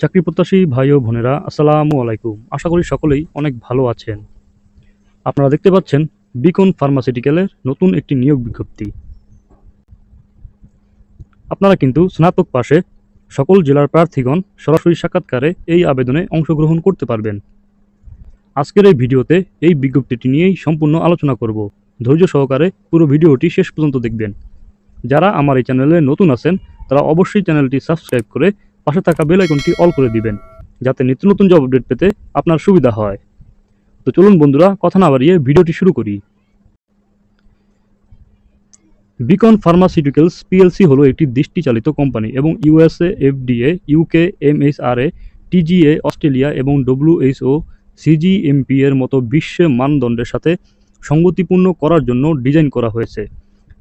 চাকরি প্রত্যাশী ভাই ও বোনেরা, আসসালামু আলাইকুম। আশা করি সকলেই অনেক ভালো আছেন। আপনারা দেখতে পাচ্ছেন বিকন ফার্মাসিউটিক্যালের নতুন একটি নিয়োগ বিজ্ঞপ্তি। আপনারা কিন্তু স্নাতক পাশে সকল জেলার প্রার্থীগণ সরাসরি সাক্ষাৎকারে এই আবেদনে অংশগ্রহণ করতে পারবেন। আজকের এই ভিডিওতে এই বিজ্ঞপ্তিটি নিয়েই সম্পূর্ণ আলোচনা করব। ধৈর্য সহকারে পুরো ভিডিওটি শেষ পর্যন্ত দেখবেন। যারা আমার এই চ্যানেলে নতুন আছেন, তারা অবশ্যই চ্যানেলটি সাবস্ক্রাইব করে পাশে থাকা বেল আইকনটি অল করে দিবেন, যাতে নিত্য নতুন জব আপডেট পেতে আপনার সুবিধা হয়। তো চলুন বন্ধুরা, কথা না বাড়িয়ে ভিডিওটি শুরু করি। বিকন ফার্মাসিউটিক্যালস পিএলসি হলো একটি দৃষ্টিচালিত কোম্পানি এবং USA FDA UK MHRA TGA Australia এবং ডব্লিউএইচও সিজিএমপি এর মতো বিশ্বের মানদণ্ডের সাথে সঙ্গতিপূর্ণ করার জন্য ডিজাইন করা হয়েছে।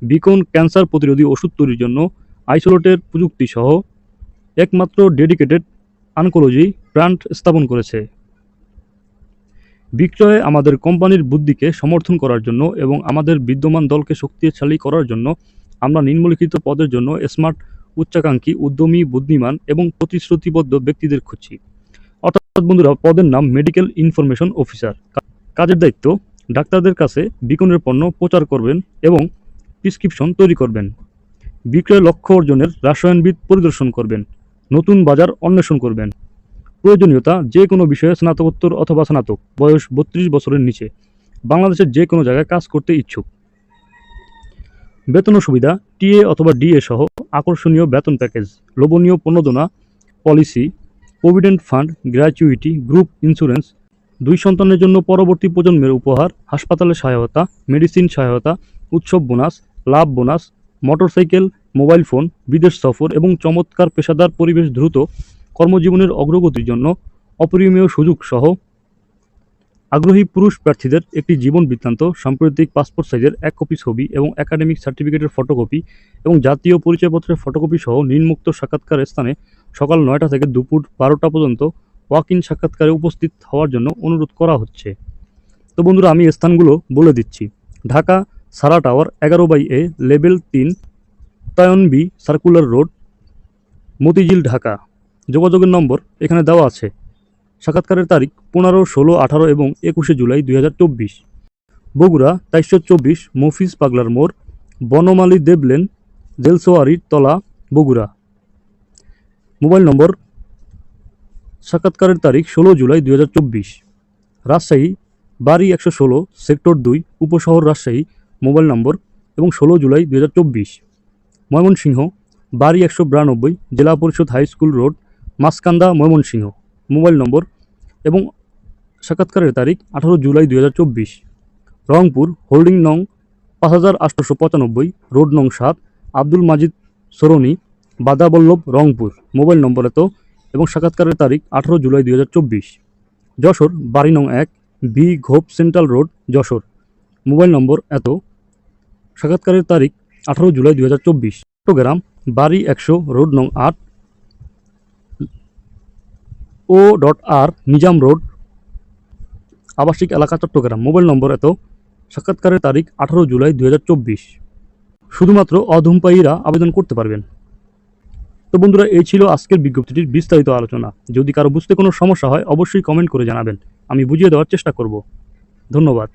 বিকন ক্যান্সার প্রতিরোধী ওষুধ তৈরির জন্য আইসোলেটের প্রযুক্তি সহ একমাত্র ডেডিকেটেড আনকোলজি ব্র্যান্ড স্থাপন করেছে। বিক্রয়ে আমাদের কোম্পানির বুদ্ধিকে সমর্থন করার জন্য এবং আমাদের বিদ্যমান দলকে শক্তিশালী করার জন্য আমরা নিম্নলিখিত পদের জন্য স্মার্ট, উচ্চাকাঙ্ক্ষী, উদ্যমী, বুদ্ধিমান এবং প্রতিশ্রুতিবদ্ধ ব্যক্তিদের খুঁজছি। অর্থাৎ বন্ধুরা, পদের নাম মেডিকেল ইনফরমেশন অফিসার কাজের দায়িত্ব, ডাক্তারদের কাছে বিকনের পণ্য প্রচার করবেন এবং প্রিসক্রিপশন তৈরি করবেন। বিক্রয় লক্ষ্য অর্জনের রাসায়নবিদ পরিদর্শন করবেন। নতুন বাজার অন্বেষণ করবেন। প্রয়োজনীয়তা যে কোনো বিষয়ে স্নাতকোত্তর অথবা স্নাতক, বয়স বত্রিশ বছরের নিচে, বাংলাদেশের যে কোনো জায়গায় কাজ করতে ইচ্ছুক। বেতন সুবিধা, টিএ অথবা ডিএ সহ আকর্ষণীয় বেতন প্যাকেজ, লোভনীয় প্রণোদনা policy, provident fund, gratuity, group insurance, দুই সন্তানের জন্য পরবর্তী প্রজন্মের উপহার, হাসপাতালের সহায়তা, মেডিসিন সহায়তা, উৎসব বোনাস, লাভ বোনাস, মোটরসাইকেল মোবাইল ফোন, বিদেশ সফর এবং চমৎকার পেশাদার পরিবেশ দ্রুত কর্মজীবনের অগ্রগতির জন্য অপরিমেয় সুযোগ সহ আগ্রহী পুরুষ প্রার্থীদের একটি জীবন বৃত্তান্ত, সাম্প্রতিক পাসপোর্ট সাইজের এক কপি ছবি এবং একাডেমিক সার্টিফিকেটের ফটোকপি এবং জাতীয় পরিচয়পত্রের ফটোকপি সহ নিম্মুক্ত সাক্ষাৎকার স্থানে সকাল নয়টা থেকে দুপুর বারোটা পর্যন্ত ওয়াক ইন সাক্ষাৎকারে উপস্থিত হওয়ার জন্য অনুরোধ করা হচ্ছে। তো বন্ধুরা, আমি স্থানগুলো বলে দিচ্ছি। ঢাকা সারা টাওয়ার এগারো বাই এ, লেভেল তিন তায়ন B, circular road, Motijheel, Dhaka. যোগাযোগের নম্বর এখানে দেওয়া আছে। সাক্ষাৎকারের তারিখ পনেরো, ষোলো, আঠারো এবং একুশে জুলাই দুই হাজার চব্বিশ। বগুড়া, তেইশশো চব্বিশ, মফিজ পাগলার মোড়, বনমালী দেবলেন জেলসোয়ারির তলা, বগুড়া। মোবাইল নম্বর সাক্ষাৎকারের তারিখ ষোলো জুলাই দুই হাজার চব্বিশ। রাজশাহী, বাড়ি একশো ষোলো, সেক্টর দুই, উপশহর রাজশাহী, মোবাইল নম্বর এবং ষোলো জুলাই দুই হাজার চব্বিশ। ময়মনসিংহ, বাড়ি একশো বিরানব্বই, জেলা পরিষদ high school road Maskanda Mymensingh. Mobile নম্বর এবং সাক্ষাৎকারের তারিখ আঠারো জুলাই দুই হাজার চব্বিশ। রংপুর, হোল্ডিং নং পাঁচ হাজার আটশোশো পঁচানব্বই, রোড নং সাত, আব্দুল মাজিদ সরণি, বাদাবল্লভ, রংপুর। মোবাইল নম্বর এত এবং সাক্ষাৎকারের তারিখ আঠারো জুলাই দুই হাজার চব্বিশ। যশোর, বাড়ি নং এক, B Ghop central road, Jessore. Mobile নম্বর এত, সাক্ষাৎকারের তারিখ আঠারো জুলাই দুই হাজার চব্বিশ। চট্টগ্রাম, বাড়ি একশো, রোড নং আট, O dot R, Nizam road, আবাসিক এলাকা চট্টগ্রাম। মোবাইল নম্বর এত, সাক্ষাৎকারের তারিখ আঠারো জুলাই দুই হাজার চব্বিশ। শুধুমাত্র অধূমপায়ীরা আবেদন করতে পারবেন। তো বন্ধুরা, এই ছিল আজকের বিজ্ঞপ্তিটির বিস্তারিত আলোচনা। যদি কারও বুঝতে কোনো সমস্যা হয়, অবশ্যই কমেন্ট করে জানাবেন। আমি বুঝিয়ে দেওয়ার চেষ্টা করব। ধন্যবাদ।